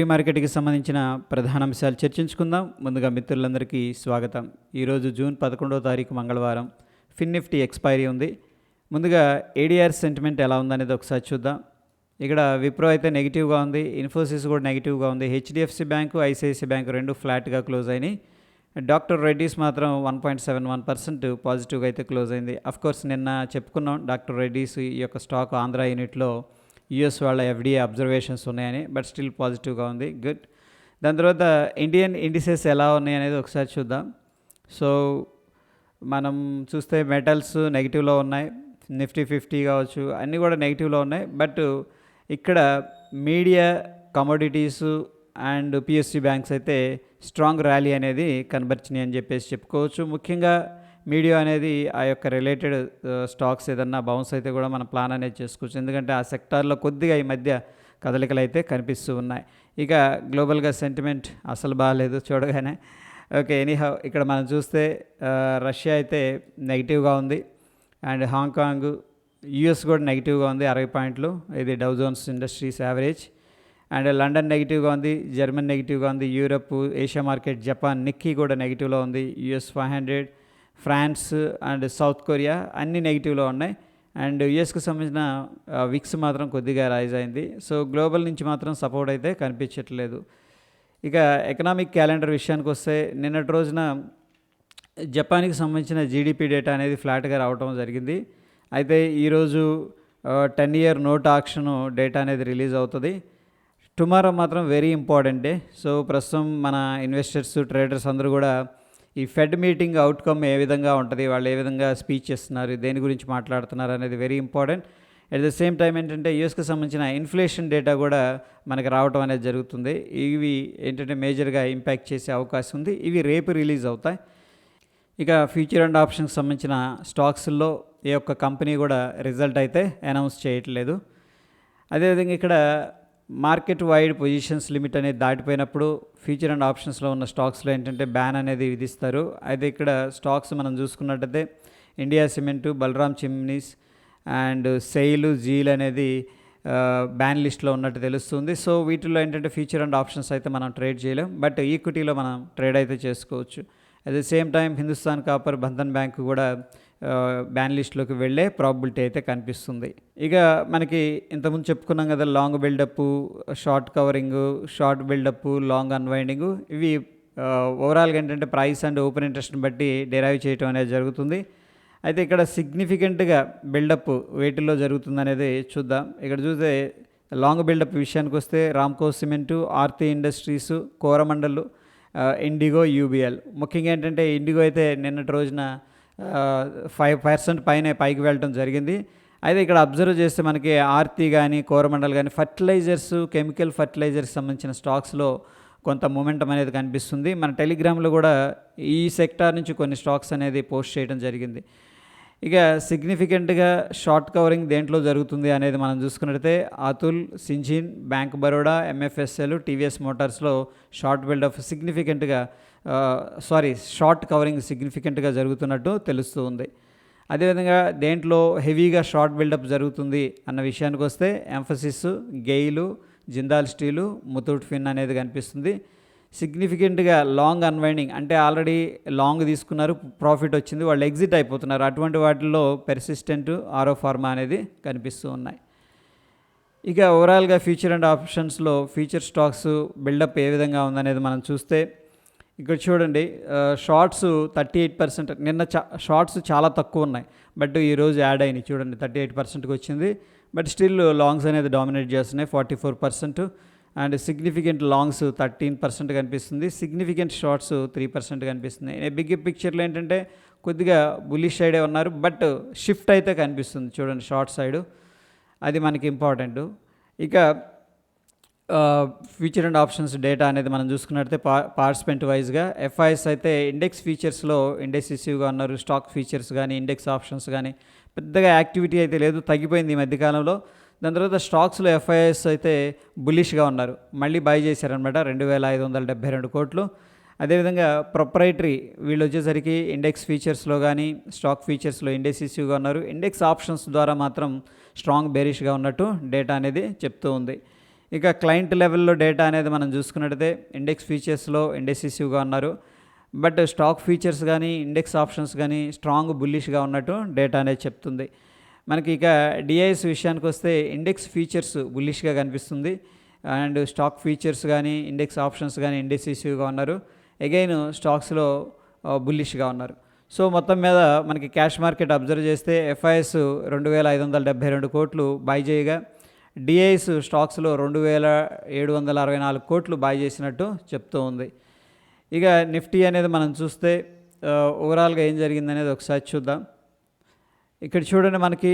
Pre మార్కెట్కి సంబంధించిన ప్రధాన అంశాలు చర్చించుకుందాం. ముందుగా మిత్రులందరికీ స్వాగతం. ఈరోజు జూన్ పదకొండవ తారీఖు మంగళవారం. ఫిన్ నిఫ్టీ ఎక్స్పైరీ ఉంది. ముందుగా ఏడిఆర్ సెంటిమెంట్ ఎలా ఉందనేది ఒకసారి చూద్దాం. ఇక్కడ విప్రో అయితే నెగిటివ్గా ఉంది. ఇన్ఫోసిస్ కూడా నెగిటివ్గా ఉంది. హెచ్డిఎఫ్సి బ్యాంకు ఐసిఐసి బ్యాంకు రెండు ఫ్లాట్గా క్లోజ్ అయినాయి. డాక్టర్ రెడ్డీస్ మాత్రం one point seven one percent పాజిటివ్గా అయితే క్లోజ్ అయింది. అఫ్కోర్స్ నిన్న చెప్పుకున్నాం డాక్టర్ రెడ్డీస్ ఈ యొక్క స్టాక్ ఆంధ్ర యూనిట్లో యుఎస్ వాళ్ళ ఎఫ్డిఏ అబ్జర్వేషన్స్ ఉన్నాయని బట్ స్టిల్ పాజిటివ్గా ఉంది. గుడ్ దాని తర్వాత ఇండియన్ ఇండిసెస్ ఎలా ఉన్నాయి అనేది ఒకసారి చూద్దాం. సో మనం చూస్తే మెటల్స్ నెగిటివ్లో ఉన్నాయి. నిఫ్టీ ఫిఫ్టీ కావచ్చు అన్నీ కూడా నెగిటివ్లో ఉన్నాయి. బట్ ఇక్కడ media commodities and PSU banks అయితే స్ట్రాంగ్ ర్యాలీ అనేది కనబరిచినాయి అని చెప్పేసి చెప్పుకోవచ్చు. ముఖ్యంగా మీడియా అనేది ఆ యొక్క రిలేటెడ్ స్టాక్స్ ఏదన్నా బౌన్స్ అయితే కూడా మనం ప్లాన్ అనేది చేసుకోవచ్చు. ఎందుకంటే ఆ సెక్టార్లో కొద్దిగా ఈ మధ్య కదలికలు అయితే కనిపిస్తూ ఉన్నాయి. ఇక గ్లోబల్గా సెంటిమెంట్ అసలు బాగాలేదు చూడగానే. ఓకే ఎనీహౌ ఇక్కడ మనం చూస్తే రష్యా అయితే నెగిటివ్గా ఉంది. అండ్ హాంకాంగ్ యుఎస్ కూడా నెగిటివ్గా ఉంది అరవై పాయింట్లు. ఇది Dow Jones industries average. And London నెగిటివ్గా ఉంది జర్మన్ నెగిటివ్గా ఉంది Europe Asia market Japan Nikkei కూడా నెగిటివ్లో ఉంది US five hundred. France and South Korea అన్ని నెగిటివ్లో ఉన్నాయి. అండ్ యుఎస్కి సంబంధించిన విక్స్ మాత్రం కొద్దిగా రైజ్ అయింది. సో గ్లోబల్ నుంచి మాత్రం సపోర్ట్ అయితే కనిపించట్లేదు. ఇక ఎకనామిక్ క్యాలెండర్ విషయానికి వస్తే నిన్నటి రోజున జపాన్కి సంబంధించిన జీడిపి డేటా అనేది ఫ్లాట్గా రావడం జరిగింది. అయితే ఈరోజు ten year note auction data అనేది రిలీజ్ అవుతుంది. టుమారో మాత్రం వెరీ ఇంపార్టెంట్ డే. సో ప్రస్తుతం మన ఇన్వెస్టర్స్ ట్రేడర్స్ అందరూ కూడా ఈ ఫెడ్ మీటింగ్ అవుట్కమ్ ఏ విధంగా ఉంటుంది వాళ్ళు ఏ విధంగా స్పీచ్ చేస్తున్నారు దేని గురించి మాట్లాడుతున్నారు అనేది very important at the same time ఏంటంటే యూఎస్కి సంబంధించిన ఇన్ఫ్లేషన్ డేటా కూడా మనకి రావటం అనేది జరుగుతుంది. ఇవి ఏంటంటే మేజర్గా ఇంపాక్ట్ చేసే అవకాశం ఉంది. ఇవి రేపు రిలీజ్ అవుతాయి. ఇక ఫ్యూచర్ అండ్ ఆప్షన్కి సంబంధించిన స్టాక్స్లో ఏ ఒక్క కంపెనీ కూడా రిజల్ట్ అయితే అనౌన్స్ చేయట్లేదు. అదేవిధంగా ఇక్కడ మార్కెట్ వైడ్ పొజిషన్స్ లిమిట్ అనేది దాటిపోయినప్పుడు ఫ్యూచర్ అండ్ ఆప్షన్స్లో ఉన్న స్టాక్స్లో ఏంటంటే బ్యాన్ అనేది విధిస్తారు. అయితే ఇక్కడ స్టాక్స్ మనం చూసుకున్నట్టయితే ఇండియా సిమెంట్ బలరామ్ చిమ్నీస్ అండ్ సెయిల్ జీల్ అనేది బ్యాన్ లిస్ట్లో ఉన్నట్టు తెలుస్తుంది. సో వీటిలో ఏంటంటే ఫ్యూచర్ అండ్ ఆప్షన్స్ అయితే మనం ట్రేడ్ చేయలేం. బట్ ఈక్విటీలో మనం ట్రేడ్ అయితే చేసుకోవచ్చు. At the same time Hindustan copper Bandhan bank కూడా బ్యాన్ లిస్ట్లోకి వెళ్ళే ప్రాబిలిటీ అయితే కనిపిస్తుంది. ఇక మనకి ఇంతకుముందు చెప్పుకున్నాం కదా long buildup short covering short buildup long unwinding ఇవి ఓవరాల్గా ఏంటంటే ప్రైస్ అండ్ ఓపెన్ ఇంట్రెస్ట్ని బట్టి డెరైవ్ చేయటం అనేది జరుగుతుంది. అయితే ఇక్కడ సిగ్నిఫికెంట్గా బిల్డప్ వేటిల్లో జరుగుతుంది అనేది చూద్దాం. ఇక్కడ చూస్తే లాంగ్ బిల్డప్ విషయానికి వస్తే Ramco cement Aarti industries Coromandel IndiGo UBL ముఖ్యంగా ఏంటంటే ఇండిగో అయితే నిన్నటి రోజున ఫైవ్ పర్సెంట్ పైన పైకి వెళ్ళటం జరిగింది. అయితే ఇక్కడ అబ్జర్వ్ చేస్తే మనకి ఆర్తి కానీ కోరమండల్ కానీ ఫర్టిలైజర్స్ కెమికల్ ఫర్టిలైజర్స్ సంబంధించిన స్టాక్స్లో కొంత మూమెంటం అనేది కనిపిస్తుంది. మన టెలిగ్రామ్లో కూడా ఈ సెక్టార్ నుంచి కొన్ని స్టాక్స్ అనేది పోస్ట్ చేయడం జరిగింది. ఇక సిగ్నిఫికెంట్గా షార్ట్ కవరింగ్ దేంట్లో జరుగుతుంది అనేది మనం చూసుకున్నట్లయితే Atul Syngene bank Baroda MFSL TVS మోటార్స్లో short buildup సిగ్నిఫికెంట్గా సారీ షార్ట్ కవరింగ్ సిగ్నిఫికెంట్గా జరుగుతున్నట్టు తెలుస్తూ ఉంది. అదేవిధంగా దేంట్లో హెవీగా షార్ట్ బిల్డప్ జరుగుతుంది అన్న విషయానికి వస్తే Mphasis GAIL Jindal steel Muthoot fin అనేది కనిపిస్తుంది. సిగ్నిఫికెంట్గా లాంగ్ అన్వైండింగ్ అంటే ఆల్రెడీ లాంగ్ తీసుకున్నారు ప్రాఫిట్ వచ్చింది వాళ్ళు ఎగ్జిట్ అయిపోతున్నారు. అటువంటి వాటిల్లో పెర్సిస్టెంట్ ఆరో ఫార్మా అనేది కనిపిస్తూ ఉన్నాయి. ఇక ఓవరాల్గా ఫ్యూచర్ అండ్ ఆప్షన్స్లో ఫ్యూచర్ స్టాక్స్ బిల్డప్ ఏ విధంగా ఉందనేది మనం చూస్తే ఇక్కడ చూడండి షార్ట్స్ థర్టీ ఎయిట్ పర్సెంట్ నిన్న చా షార్ట్స్ చాలా తక్కువ ఉన్నాయి. బట్ ఈరోజు యాడ్ అయినాయి. చూడండి థర్టీ ఎయిట్ పర్సెంట్కి వచ్చింది. బట్ స్టిల్ లాంగ్స్ అనేది డామినేట్ చేస్తున్నాయి forty four percent and significant longs thirteen percent కనిపిస్తుంది. సిగ్నిఫికెంట్ షార్ట్స్ త్రీ పర్సెంట్ కనిపిస్తుంది. బిగ్ పిక్చర్లో ఏంటంటే కొద్దిగా బులిష్ సైడే ఉన్నారు బట్ షిఫ్ట్ అయితే కనిపిస్తుంది చూడండి షార్ట్ సైడు. అది మనకి ఇంపార్టెంట్. ఇక ఫ్యూచర్ అండ్ ఆప్షన్స్ డేటా అనేది మనం చూసుకున్నట్లయితే పా పార్టిసిపెంట్ వైజ్గా ఎఫ్ఐఎస్ అయితే ఇండెక్స్ ఫీచర్స్లో ఇండెక్సిసివ్గా ఉన్నారు స్టాక్ ఫీచర్స్ కానీ ఇండెక్స్ ఆప్షన్స్ కానీ పెద్దగా యాక్టివిటీ అయితే లేదు తగ్గిపోయింది ఈ మధ్యకాలంలో. దాని తర్వాత స్టాక్స్లో ఎఫ్ఐఎస్ అయితే బులిష్గా ఉన్నారు. మళ్ళీ బై చేశారనమాట రెండు వేల ఐదు వందల డెబ్బై రెండు కోట్లు. అదేవిధంగా ప్రొప్రైటరీ వీళ్ళు వచ్చేసరికి ఇండెక్స్ ఫీచర్స్లో కానీ స్టాక్ ఫీచర్స్లో ఇండెసిసివ్గా ఉన్నారు. ఇండెక్స్ ఆప్షన్స్ ద్వారా మాత్రం స్ట్రాంగ్ బేరిష్గా ఉన్నట్టు డేటా అనేది చెప్తూ ఉంది. ఇక క్లయింట్ లెవెల్లో డేటా అనేది మనం చూసుకున్నట్టయితే ఇండెక్స్ ఫీచర్స్లో ఇండెసిసివ్గా ఉన్నారు. బట్ స్టాక్ ఫీచర్స్ కానీ ఇండెక్స్ ఆప్షన్స్ కానీ స్ట్రాంగ్ బుల్లిష్గా ఉన్నట్టు డేటా అనేది చెప్తుంది. మనకి ఇక డిఐఎస్ విషయానికి వస్తే ఇండెక్స్ ఫీచర్స్ బుల్లిష్గా కనిపిస్తుంది. అండ్ స్టాక్ ఫీచర్స్ కానీ ఇండెక్స్ ఆప్షన్స్ కానీ ఇండెసిసివ్గా ఉన్నారు. అగైన్ స్టాక్స్లో బుల్లిష్గా ఉన్నారు. సో మొత్తం మీద మనకి క్యాష్ మార్కెట్ అబ్జర్వ్ చేస్తే ఎఫ్ఐఎస్ రెండు వేల ఐదు వందల డెబ్బై రెండు కోట్లు బై చేయగా డిఐఎస్ స్టాక్స్లో రెండు వేల ఏడు వందల అరవై నాలుగు కోట్లు బై చేసినట్టు చెప్తూ ఉంది. ఇక నిఫ్టీ అనేది మనం చూస్తే ఓవరాల్గా ఏం జరిగిందనేది ఒకసారి చూద్దాం. ఇక్కడ చూడండి మనకి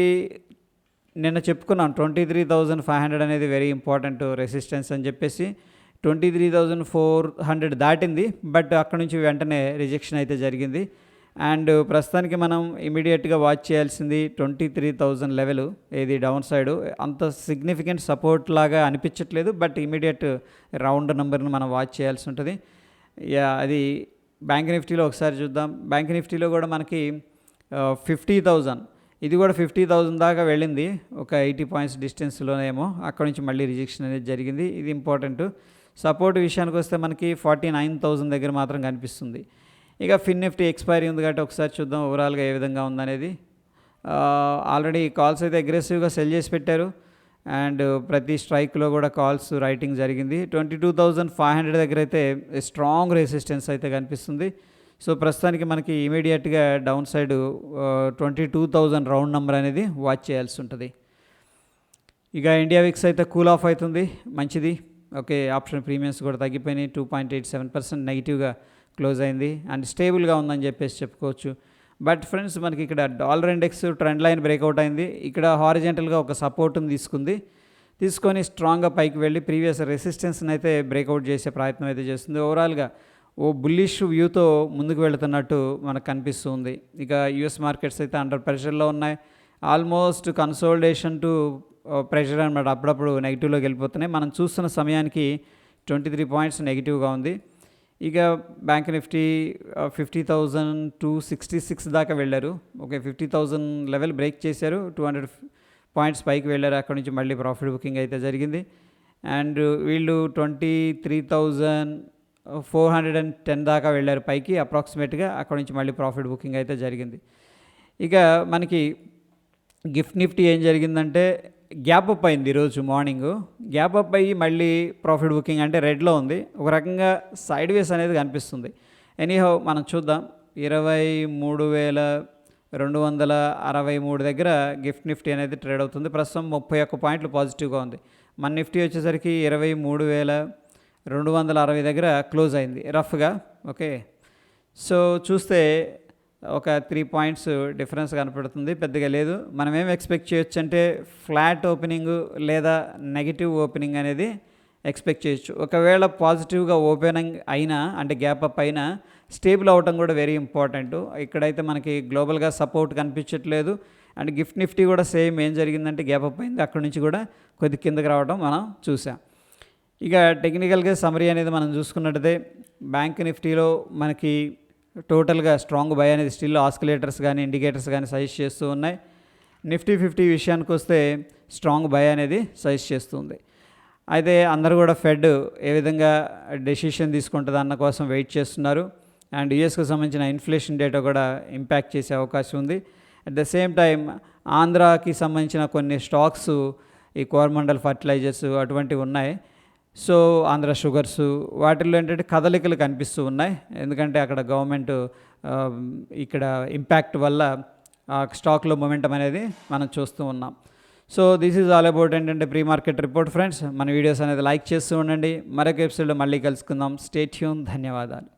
నిన్న చెప్పుకున్నాం twenty three thousand five hundred అనేది వెరీ ఇంపార్టెంట్ రెసిస్టెన్స్ అని చెప్పేసి twenty three thousand four hundred దాటింది. బట్ అక్కడ నుంచి వెంటనే రిజెక్షన్ అయితే జరిగింది. అండ్ ప్రస్తుతానికి మనం ఇమీడియట్గా వాచ్ చేయాల్సింది ట్వంటీ త్రీ థౌజండ్ లెవెల్ ఏది డౌన్ సైడ్ అంత సిగ్నిఫికెంట్ సపోర్ట్ లాగా అనిపించట్లేదు. బట్ ఇమీడియట్ రౌండ్ నెంబర్ని మనం వాచ్ చేయాల్సి ఉంటుంది. యా అది బ్యాంక్ నిఫ్టీలో ఒకసారి చూద్దాం. బ్యాంక్ నిఫ్టీలో కూడా మనకి uh, ఫిఫ్టీ థౌజండ్ ఇది కూడా ఫిఫ్టీ థౌజండ్ దాకా వెళ్ళింది. ఒక ఎయిటీ పాయింట్స్ డిస్టెన్స్లోనేమో అక్కడ నుంచి మళ్ళీ రిజెక్షన్ అనేది జరిగింది. ఇది ఇంపార్టెంట్. సపోర్ట్ విషయానికి వస్తే మనకి ఫార్టీ నైన్ థౌజండ్ దగ్గర మాత్రం కనిపిస్తుంది. ఇక ఫిన్ నిఫ్టీ ఎక్స్పైరీ ఉంది కాబట్టి ఒకసారి చూద్దాం ఓవరాల్గా ఏ విధంగా ఉందనేది. ఆల్రెడీ కాల్స్ అయితే అగ్రెసివ్గా సెల్ చేసి పెట్టారు. అండ్ ప్రతి స్ట్రైక్లో కూడా కాల్స్ రైటింగ్ జరిగింది. Twenty two thousand five hundred దగ్గర అయితే స్ట్రాంగ్ రెసిస్టెన్స్ అయితే కనిపిస్తుంది. సో ప్రస్తుతానికి మనకి ఇమీడియట్గా down side twenty two thousand round number అనేది వాచ్ చేయాల్సి ఉంటుంది. ఇక ఇండియా విక్స్ అయితే కూల్ ఆఫ్ అవుతుంది మంచిది. ఓకే ఆప్షన్ ప్రీమియమ్స్ కూడా తగ్గిపోయినాయి two point eight seven percent నెగిటివ్గా క్లోజ్ అయింది. అండ్ స్టేబుల్గా ఉందని చెప్పేసి చెప్పుకోవచ్చు. బట్ ఫ్రెండ్స్ మనకి ఇక్కడ dollar index trend line breakout అయింది. ఇక్కడ హారిజెంటల్గా ఒక సపోర్ట్ని తీసుకుంది. తీసుకొని స్ట్రాంగ్గా పైకి వెళ్ళి ప్రీవియస్ రెసిస్టెన్స్ని అయితే బ్రేక్అవుట్ చేసే ప్రయత్నం అయితే చేస్తుంది. ఓవరాల్గా ఓ బుల్లిష్ వ్యూతో ముందుకు వెళుతున్నట్టు మనకు కనిపిస్తుంది. ఇక యుఎస్ మార్కెట్స్ అయితే అండర్ ప్రెషర్లో ఉన్నాయి. ఆల్మోస్ట్ కన్సోల్డేషన్ టు ప్రెషర్ అనమాట అప్పుడప్పుడు నెగిటివ్లోకి వెళ్ళిపోతున్నాయి. మనం చూస్తున్న సమయానికి ట్వంటీ త్రీ పాయింట్స్ నెగిటివ్గా ఉంది. ఇక bank Nifty fifty thousand two sixty six దాకా వెళ్ళారు. Okay fifty thousand level break చేశారు. టూ హండ్రెడ్ పాయింట్స్ పైకి వెళ్ళారు. అక్కడ నుంచి మళ్ళీ ప్రాఫిట్ బుకింగ్ అయితే జరిగింది. అండ్ వీళ్ళు twenty three thousand four hundred and ten దాకా వెళ్ళారు. పైకి అప్రాక్సిమేట్గా అక్కడ నుంచి మళ్ళీ ప్రాఫిట్ బుకింగ్ అయితే జరిగింది. ఇక మనకి గిఫ్ట్ నిఫ్టీ ఏం జరిగిందంటే గ్యాప్ అప్ అయింది ఈరోజు మార్నింగ్. గ్యాప్ అప్ అయ్యి మళ్ళీ ప్రాఫిట్ బుకింగ్ అంటే రెడ్లో ఉంది. ఒక రకంగా సైడ్ వేస్ అనేది కనిపిస్తుంది. ఎనీహౌ మనం చూద్దాం. ఇరవై మూడు వేల రెండు వందల అరవై మూడు దగ్గర గిఫ్ట్ నిఫ్టీ అనేది ట్రేడ్ అవుతుంది. ప్రస్తుతం ముప్పై ఒక్క పాయింట్లు పాజిటివ్గా ఉంది. మన నిఫ్టీ వచ్చేసరికి ఇరవై మూడు వేల రెండు వందల అరవై దగ్గర క్లోజ్ అయింది. రఫ్గా ఓకే. సో చూస్తే ఒక త్రీ పాయింట్స్ డిఫరెన్స్ కనపడుతుంది. పెద్దగా లేదు. మనం ఏం ఎక్స్పెక్ట్ చేయొచ్చు అంటే ఫ్లాట్ ఓపెనింగ్ లేదా నెగిటివ్ ఓపెనింగ్ అనేది ఎక్స్పెక్ట్ చేయొచ్చు. ఒకవేళ పాజిటివ్గా ఓపెనింగ్ అయినా అంటే గ్యాప్ అప్ అయినా స్టేబుల్ అవ్వటం కూడా వెరీ ఇంపార్టెంట్. ఇక్కడైతే మనకి గ్లోబల్గా సపోర్ట్ కనిపించట్లేదు. అండ్ గిఫ్ట్ నిఫ్టీ కూడా సేమ్ ఏం జరిగిందంటే గ్యాప్ అప్ అయింది. అక్కడ నుంచి కూడా కొద్ది కిందకి రావడం మనం చూసాం. ఇక టెక్నికల్గా సమరీ అనేది మనం చూసుకున్నట్టయితే బ్యాంక్ నిఫ్టీలో మనకి టోటల్గా స్ట్రాంగ్ బై అనేది స్టిల్ ఆస్కిలేటర్స్ కానీ ఇండికేటర్స్ కానీ సజెస్ట్ చేస్తూ ఉన్నాయి. నిఫ్టీ ఫిఫ్టీ విషయానికి వస్తే స్ట్రాంగ్ బై అనేది సజెస్ట్ చేస్తుంది. అయితే అందరూ కూడా ఫెడ్ ఏ విధంగా డెసిషన్ తీసుకుంటుంది అన్న కోసం వెయిట్ చేస్తున్నారు. అండ్ యుఎస్కు సంబంధించిన ఇన్ఫ్లేషన్ డేటా కూడా ఇంపాక్ట్ చేసే అవకాశం ఉంది. అట్ ద సేమ్ టైం ఆంధ్రాకి సంబంధించిన కొన్ని స్టాక్స్ ఈ కోరమండల్ ఫర్టిలైజర్స్ అటువంటివి ఉన్నాయి. సో ఆంధ్ర షుగర్స్ వాటిల్లో ఏంటంటే కదలికలు కనిపిస్తూ ఉన్నాయి. ఎందుకంటే అక్కడ గవర్నమెంట్ ఇక్కడ ఇంపాక్ట్ వల్ల ఆ స్టాక్లో మొమెంటం అనేది మనం చూస్తూ ఉన్నాం. So this is all about ఏంటంటే ప్రీ మార్కెట్ రిపోర్ట్ ఫ్రెండ్స్. మన వీడియోస్ అనేది లైక్ చేస్తూ ఉండండి. మరొక ఎపిసోడ్లో మళ్ళీ కలుసుకుందాం. స్టేట్యూన్ ధన్యవాదాలు.